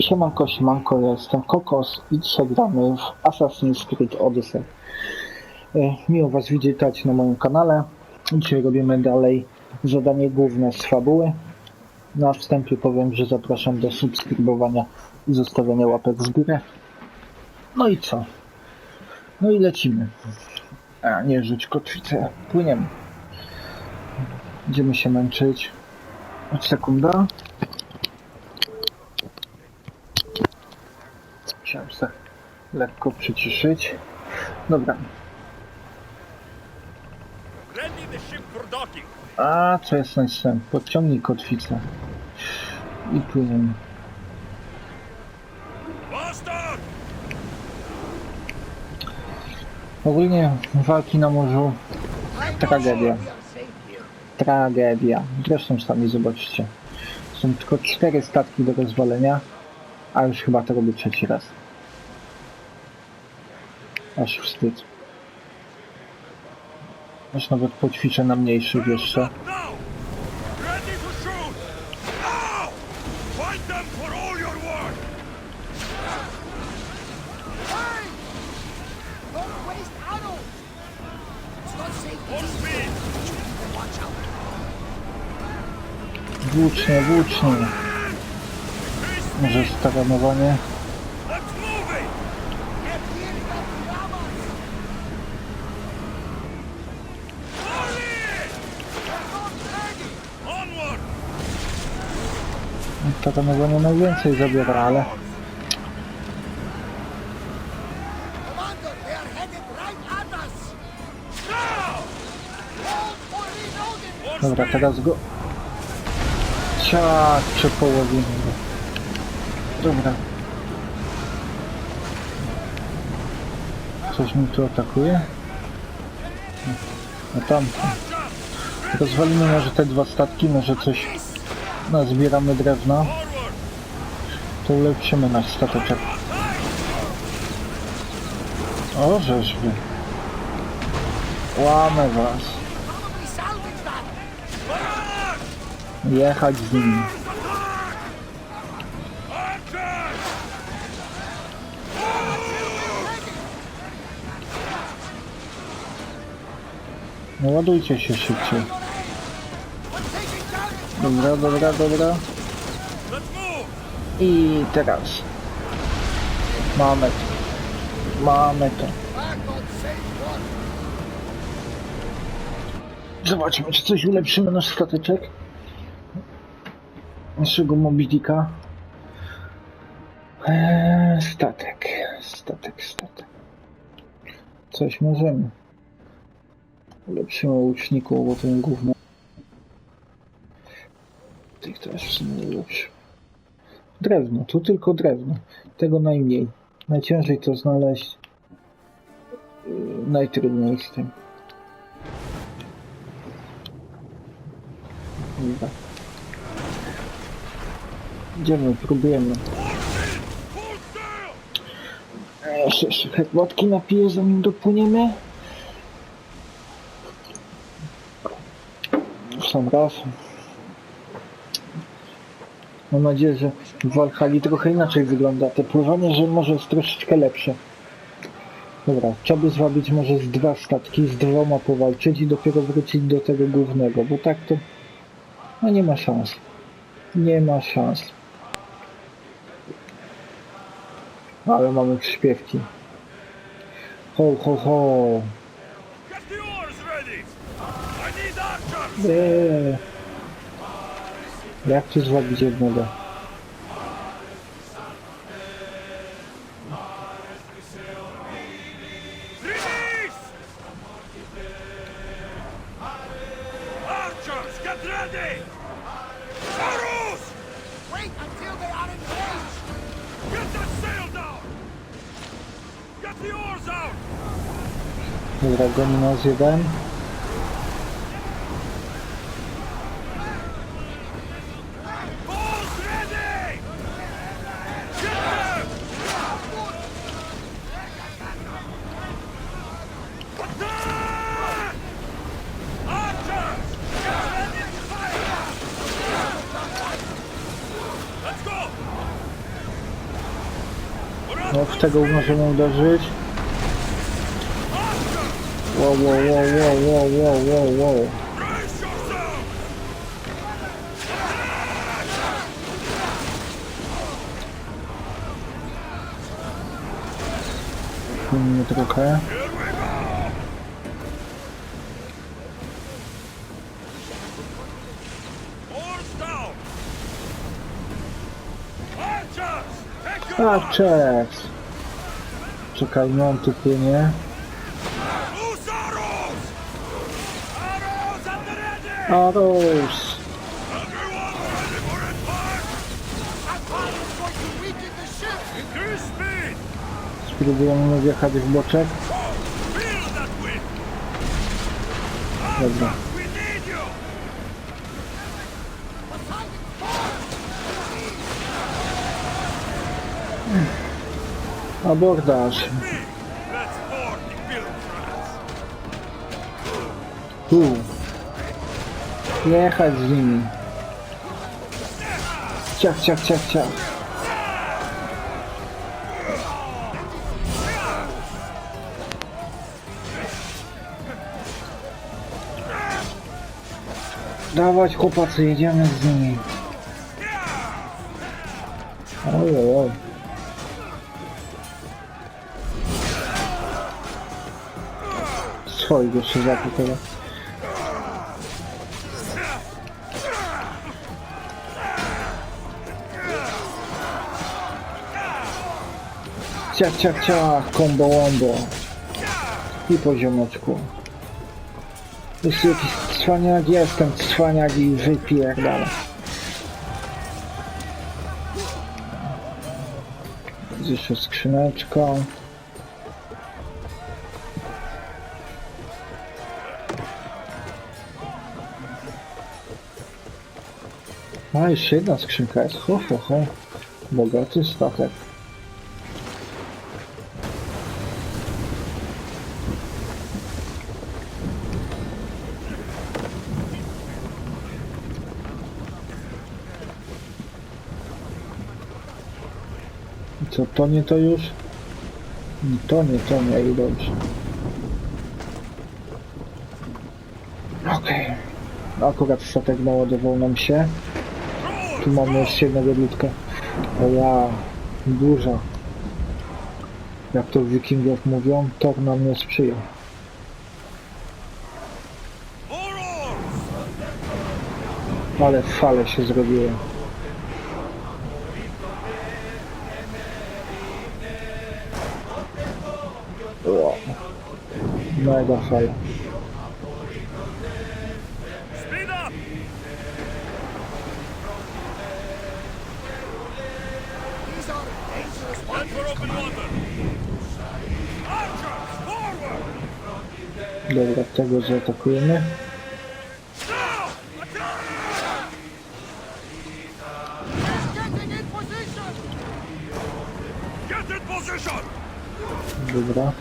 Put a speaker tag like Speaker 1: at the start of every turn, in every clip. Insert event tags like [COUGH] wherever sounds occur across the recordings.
Speaker 1: Siemanko, siemanko, ja jestem Kokos i dzisiaj gramy w Assassin's Creed Odyssey. E, miło Was widzieć na moim kanale. Dzisiaj robimy dalej zadanie główne z fabuły. Na wstępie powiem, że zapraszam do subskrybowania i zostawienia łapek w górę. No i co? No i lecimy. A, nie rzuć kotwicę. Płyniemy. Będziemy się męczyć. Sekunda. lekko przyciszyć. Dobra. A, co jest sensem? Podciągnij kotwicę. I płyniemy. Ogólnie walki na morzu tragedia. Tragedia. Zresztą sami zobaczycie. Są tylko cztery statki do rozwalenia, a już chyba to robię trzeci raz. Aż wstyd. Aż nawet poćwiczę na mniejszych jeszcze. Włócznie, włócznie. Może
Speaker 2: staganowanie. to
Speaker 3: to może
Speaker 1: nie najwięcej zabiera, ale... Dobra, teraz go... Ciak, czy połowimy go. Dobra. Coś mi tu atakuje? No tam. Rozwalimy może te dwa statki, może coś no, zbieramy
Speaker 3: drewno.
Speaker 1: To ulepszymy nasz stateczek. O, żeśmy. Łamy was. Jechać z nimi. No ładujcie się szybciej. Dobra, dobra, dobra. I teraz. Mamy to. Mamy to. Zobaczmy, czy coś ulepszymy nasz stateczek. Naszego mobilika. Eee, statek, statek, statek. Coś możemy. Ulepszymy łuczniku, bo ten główny. Tych to jest w sumie. Drewno, tu tylko drewno. Tego najmniej. Najciężej to znaleźć. Yy, najtrudniej z tym. Dobra. Idziemy, próbujemy. Eee, jeszcze, jeszcze herbatki napiję, zanim dopłyniemy. Sam raz. Mam nadzieję, że w Valhalla trochę inaczej wygląda te pływanie, że może jest troszeczkę lepsze. Dobra, trzeba by zwabić może z dwa statki, z dwoma powalczyć i dopiero wrócić do tego głównego, bo tak to... No nie ma szans. Nie ma szans. Ale mamy przyśpiewki. Ho, ho, ho. Eee. Jak ci zrobić jednego? Dobra,
Speaker 3: go minus
Speaker 1: jeden. W tego możemy uderzyć. Wow, wow, wow, wow, wow, wow, wow! Płynie trochę.
Speaker 2: Going to weaken the ship!
Speaker 3: Increase speed!
Speaker 1: Spróbujemy wjechać w boczek. Dobra. Abordaż.
Speaker 3: Me! Let's board the Pilgrims!
Speaker 1: Tu. Jechać z nimi. Ciach, ciach, ciach, ciach. Dawać Swoich jeszcze zakupiłem. Ciach, ciach, ciach, kombo, wombo. I poziomeczku. Jeśli jakiś cwaniak jestem, cwaniak i wypierdala. Jeszcze skrzyneczka. A, jeszcze jedna skrzynka jest. Ho, ho, ho. Bogaty statek. Co, to nie to już? To nie, to nie i dobrze. Okej. Akurat statek naładował nam się. Tu mamy jeszcze jednego ludka. Ja, duża. Jak to wikingów mówią, tor nam nie sprzyja. Ale fale się zrobiły. O, mega fala. Dobra, tego zaatakujemy. Dobra,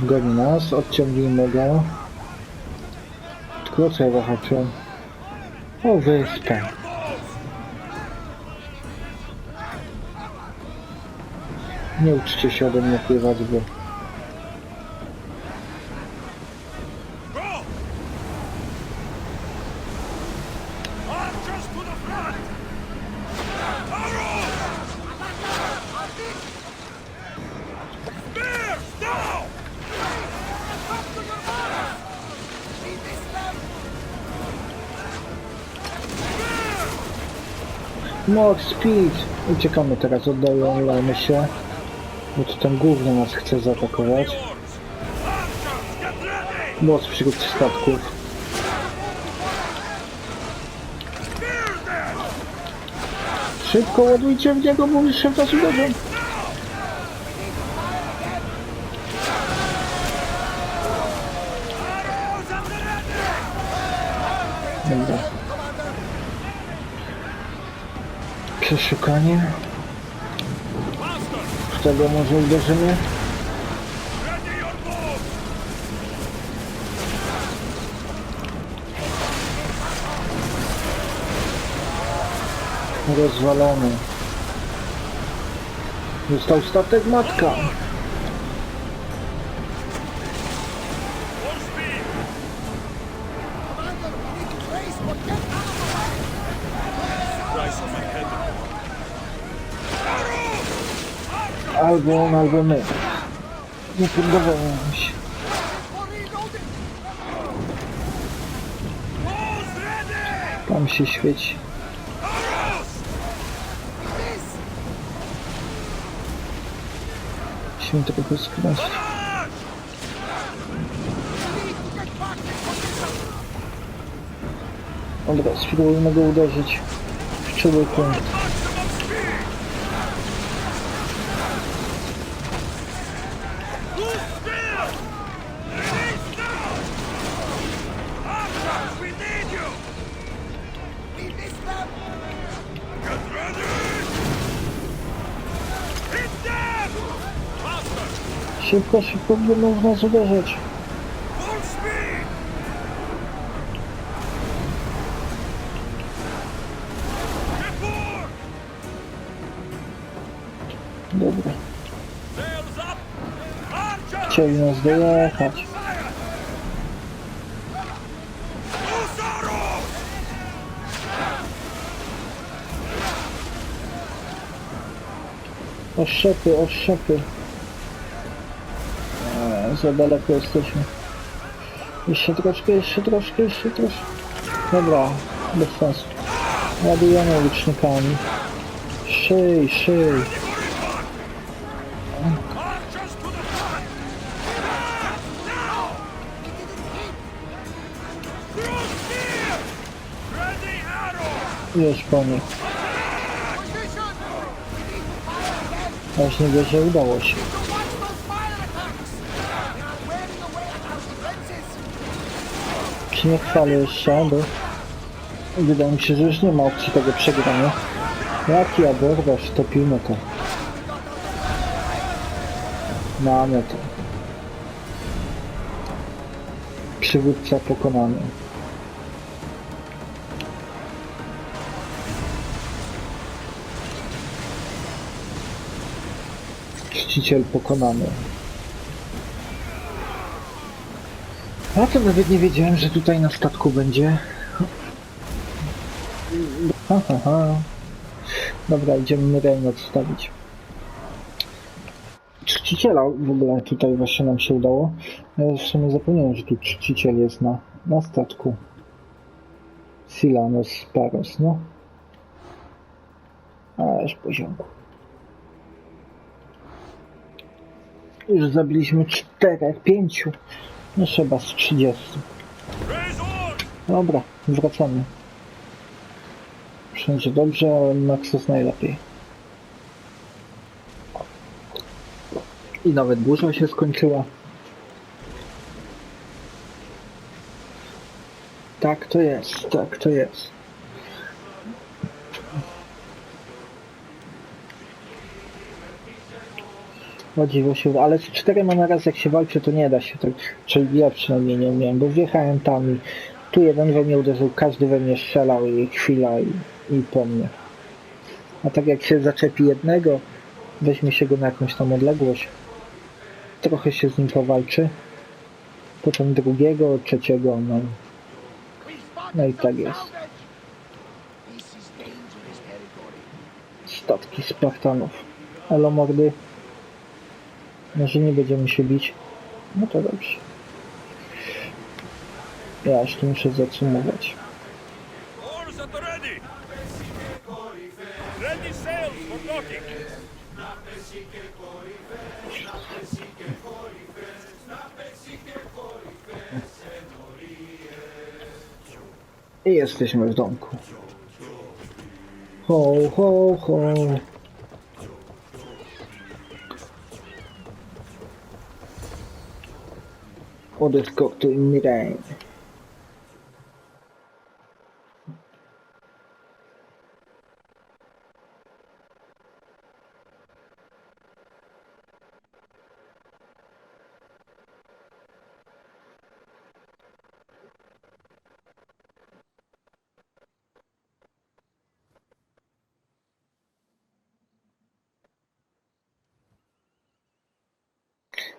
Speaker 1: goni nas, odciągnijmy go. Tylko co ja zahaczyłem? O, wyspę. Nie uczcie się ode mnie pływać, bo Moc, speed! Uciekamy teraz, oddalamy się. Bo tu ten główny nas chce zaatakować. Moc wśród statków. Szybko ładujcie w niego, bo już się w nas uderzą.
Speaker 3: Arrows at the ready!
Speaker 1: Dobra.
Speaker 3: Master,
Speaker 1: W tego może uderzymy. Rozwalony. Został statek matka. Albo on, albo my. Nie mi się. Tam się świeci. Musimy skręcić.
Speaker 2: To back in position!
Speaker 1: Dobra, spróbujmy go uderzyć w czuły punkt. Szybko, szybko będą w nas uderzać. Dobra. Chcieli nas dojechać. Oszczepy, oszczepy. Za daleko jesteśmy. Jeszcze troszkę, jeszcze troszkę, jeszcze troszkę. Dobra, bez sensu. Ładujemy licznikami. Szyj, szyj. Już po nich. Właśnie wie, że udało się. Nie chwalę jeszcze, bo wydaje mi się, że już nie ma opcji tego przegrania. Jak ja dorwasz, topimy to. Mamy to. Przywódca pokonany. Czciciel pokonany. Ja to nawet nie wiedziałem, że tutaj na statku będzie. Ha, ha, ha. Dobra, idziemy Rain odstawić. Czciciela w ogóle tutaj właśnie nam się udało. Ja w sumie zapomniałem, że tu czciciel jest na, na statku. Silanos Paros, no. Ależ poziomku. Już zabiliśmy czterech, pięciu. No trzeba z 30.
Speaker 3: Raise on!
Speaker 1: Dobra, wracamy. Wszędzie dobrze, ale Max jest najlepiej. I nawet burza się skończyła. Tak to jest, tak to jest. O się, ale z czterema na raz jak się walczy to nie da się tak, czyli ja przynajmniej nie umiem, bo wjechałem tam i tu jeden we mnie uderzył, każdy we mnie strzelał i chwila i, i po mnie. A tak jak się zaczepi jednego, weźmie się go na jakąś tam odległość, trochę się z nim powalczy, potem drugiego, trzeciego, no No i tak jest. statki Spartanów. Elo mordy. Może nie będziemy się bić. No to dobrze. Ja muszę!
Speaker 3: Ready sails for docking!
Speaker 1: I jesteśmy w domku. Ho, ho, ho. odeskok in mid-air.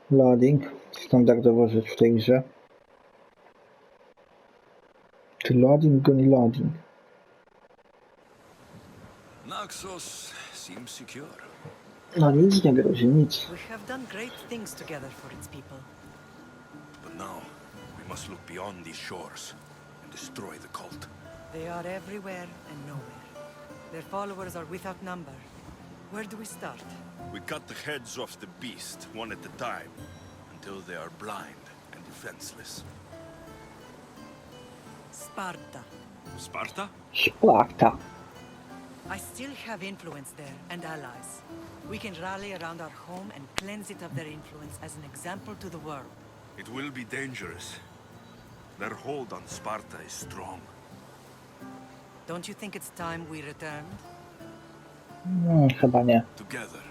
Speaker 1: loading Standardowa rzecz w tej grze. Czy loading goni loading?
Speaker 3: Naxos seems secure.
Speaker 1: No nic nie grozi, nic.
Speaker 4: We have done great things together for its people.
Speaker 3: But now, we must look beyond these shores and destroy the cult.
Speaker 4: They are everywhere and nowhere. Their followers are without number. Where do we start?
Speaker 3: We cut the heads off the beast, one at a time, until they are blind and defenseless.
Speaker 4: Sparta.
Speaker 3: Sparta?
Speaker 1: Sparta.
Speaker 4: I still have influence there and allies. We can rally around our home and cleanse it of their influence as an example to the world.
Speaker 3: It will be dangerous. Their hold on Sparta is strong.
Speaker 4: Don't you think it's time we returned?
Speaker 1: No, chyba nie.
Speaker 3: Together.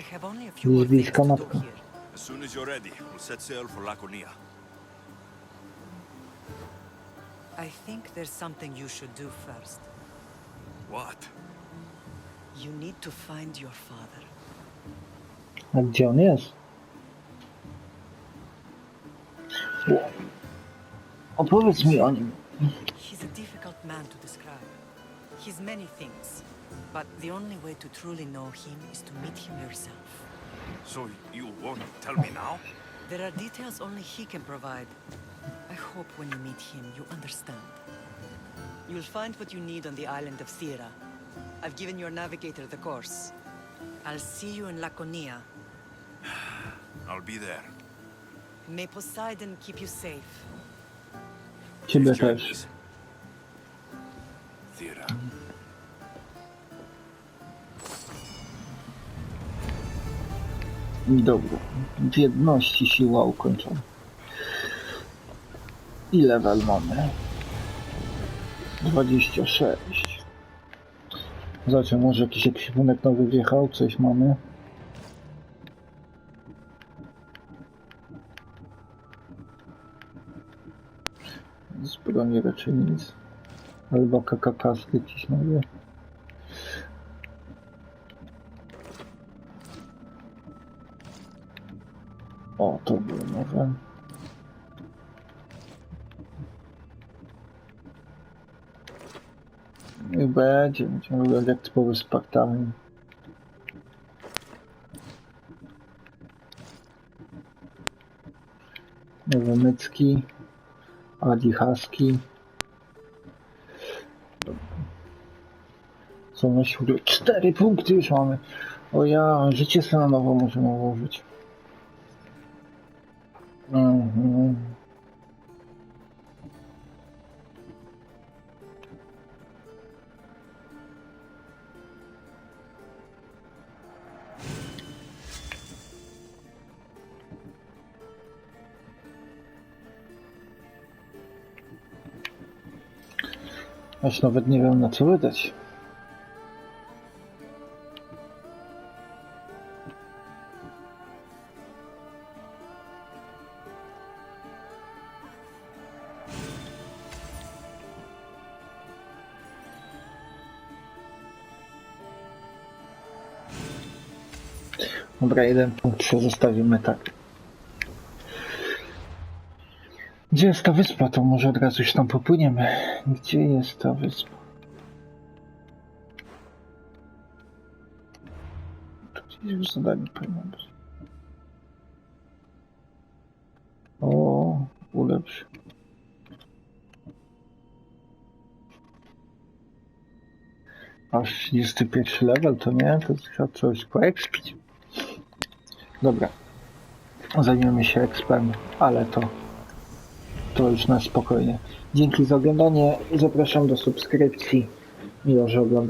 Speaker 4: I have only a few more things to do here.
Speaker 3: As soon as you're ready, we'll set sail for Laconia.
Speaker 4: I think there's something you should do first.
Speaker 3: What?
Speaker 4: You need to find your father.
Speaker 1: A gdzie on jest? O- Opowiedz mi o nim.
Speaker 4: He's a difficult man to describe. He's many things, but the only way to truly know him is to meet him yourself.
Speaker 3: So you won't tell me now?
Speaker 4: There are details only he can provide. I hope when you meet him, you understand. You'll find what you need on the island of Thera. I've given your navigator the course. I'll see you in Laconia. [SIGHS]
Speaker 3: I'll be there.
Speaker 4: May Poseidon keep you safe.
Speaker 1: Ciebie
Speaker 3: Safe Thera.
Speaker 1: Dobra. W jedności siła ukończona. I level mamy? 26. Zobaczę, może jakiś ekwipunek nowy wjechał, coś mamy. Z raczej nic. Albo kakakaski jakieś nowe. O, to było nowe. Niech będzie, będziemy wyglądać jak typowy Spartanin. Mycki. Adi Husky. Co na siłę? Cztery punkty już mamy. O ja, życie sobie na nowo możemy ułożyć. Mhm. Aż nawet nie wiem na co wydać. Dobra, jeden punkt sobie zostawimy tak. Gdzie jest ta wyspa? To może od razu już tam popłyniemy. Gdzie jest ta wyspa? Tu gdzieś już zadanie powinno być. O, ulepsz. Aż 31 level, to nie? To trzeba coś poekspić. Dobra. Zajmiemy się expem, ale to to już na spokojnie. Dzięki za oglądanie i zapraszam do subskrypcji. Miło, że oglądacie.